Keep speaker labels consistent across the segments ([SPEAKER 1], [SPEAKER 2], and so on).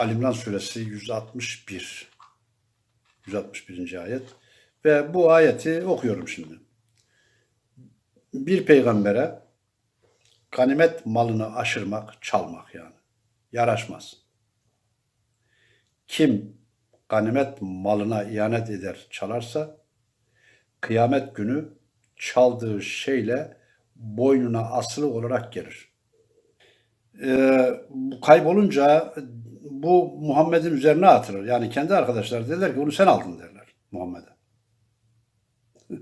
[SPEAKER 1] Alimran suresi 161. 161. ayet. Ve bu ayeti okuyorum şimdi. Bir peygambere ganimet malını aşırmak, çalmak yani. Yaraşmaz. Kim ganimet malına ihanet eder, çalarsa kıyamet günü çaldığı şeyle boynuna asılı olarak gelir. Ee, kaybolunca bu Muhammed'in üzerine atılır. Yani kendi arkadaşlar derler ki bunu sen aldın derler Muhammed'e.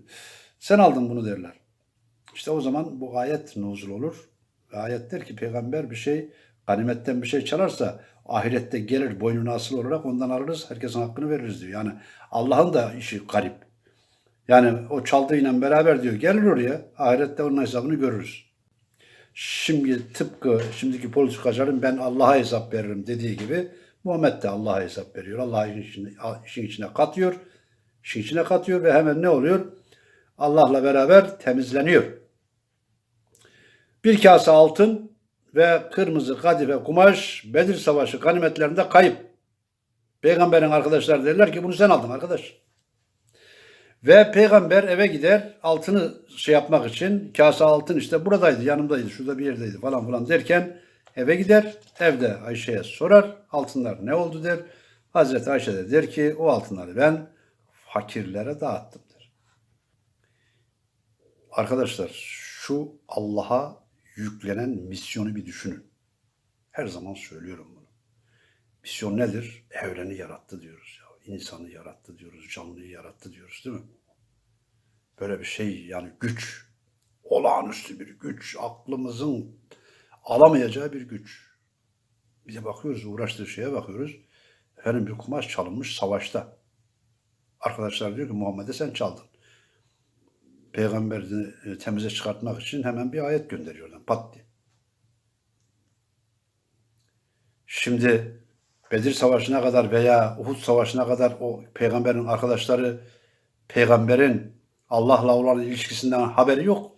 [SPEAKER 1] sen aldın bunu derler. İşte o zaman bu ayet nuzul olur. Ayet der ki peygamber bir şey ganimetten bir şey çalarsa ahirette gelir boynuna asılı olarak ondan alırız herkesin hakkını veririz diyor. Yani Allah'ın da işi garip. Yani o çaldığıyla beraber diyor gelir oraya ahirette onun hesabını görürüz. Şimdi tıpkı şimdiki politikacıların ben Allah'a hesap veririm dediği gibi Muhammed de Allah'a hesap veriyor. Allah işin içine, işin içine katıyor. işin içine katıyor ve hemen ne oluyor? Allah'la beraber temizleniyor. Bir kase altın ve kırmızı kadife kumaş Bedir Savaşı ganimetlerinde kayıp. Peygamberin arkadaşlar derler ki bunu sen aldın arkadaş. Ve peygamber eve gider altını şey yapmak için kase altın işte buradaydı yanımdaydı şurada bir yerdeydi falan filan derken eve gider evde Ayşe'ye sorar altınlar ne oldu der. Hazreti Ayşe de der ki o altınları ben fakirlere dağıttım der. Arkadaşlar şu Allah'a yüklenen misyonu bir düşünün. Her zaman söylüyorum bunu. Misyon nedir? Evreni yarattı diyoruz ya. İnsanı yarattı diyoruz, canlıyı yarattı diyoruz değil mi? Böyle bir şey yani güç, olağanüstü bir güç, aklımızın alamayacağı bir güç. Bize bakıyoruz, uğraştığı şeye bakıyoruz. Efendim bir kumaş çalınmış savaşta. Arkadaşlar diyor ki Muhammed'e sen çaldın. Peygamberi e, temize çıkartmak için hemen bir ayet gönderiyorlar. Pat diye. Şimdi Bedir Savaşı'na kadar veya Uhud Savaşı'na kadar o peygamberin arkadaşları peygamberin Allah'la olan ilişkisinden haberi yok.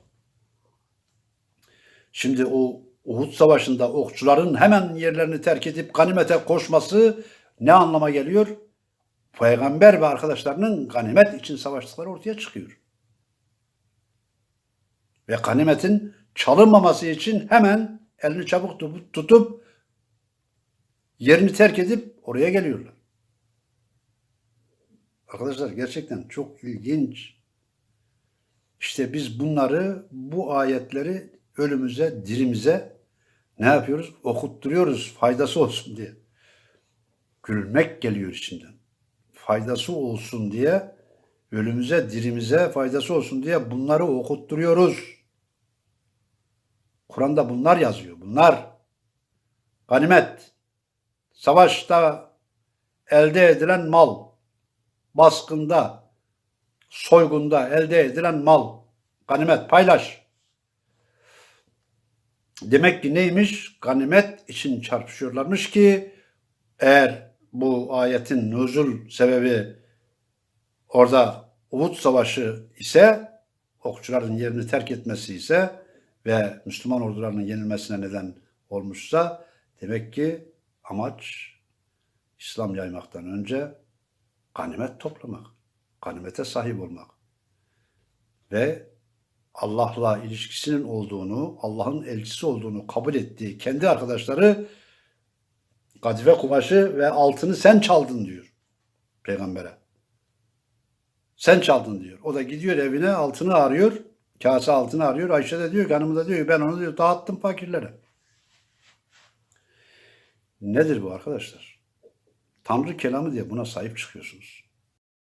[SPEAKER 1] Şimdi o Uhud Savaşı'nda okçuların hemen yerlerini terk edip ganimete koşması ne anlama geliyor? Peygamber ve arkadaşlarının ganimet için savaştıkları ortaya çıkıyor. Ve ganimetin çalınmaması için hemen elini çabuk tutup, yerini terk edip oraya geliyorlar. Arkadaşlar gerçekten çok ilginç. İşte biz bunları, bu ayetleri ölümüze, dirimize ne yapıyoruz? Okutturuyoruz faydası olsun diye. Gülmek geliyor içinden. Faydası olsun diye, ölümüze, dirimize faydası olsun diye bunları okutturuyoruz. Kur'an'da bunlar yazıyor. Bunlar ganimet, savaşta elde edilen mal, baskında, soygunda elde edilen mal, ganimet, paylaş. Demek ki neymiş? Ganimet için çarpışıyorlarmış ki eğer bu ayetin nuzul sebebi orada Uhud Savaşı ise okçuların yerini terk etmesi ise ve Müslüman ordularının yenilmesine neden olmuşsa demek ki amaç İslam yaymaktan önce ganimet toplamak, ganimete sahip olmak ve Allah'la ilişkisinin olduğunu, Allah'ın elçisi olduğunu kabul ettiği kendi arkadaşları kadife kumaşı ve altını sen çaldın diyor peygambere. Sen çaldın diyor. O da gidiyor evine altını arıyor. Kase altını arıyor. Ayşe de diyor ki hanımı da diyor ben onu diyor dağıttım fakirlere. Nedir bu arkadaşlar? Tanrı kelamı diye buna sahip çıkıyorsunuz.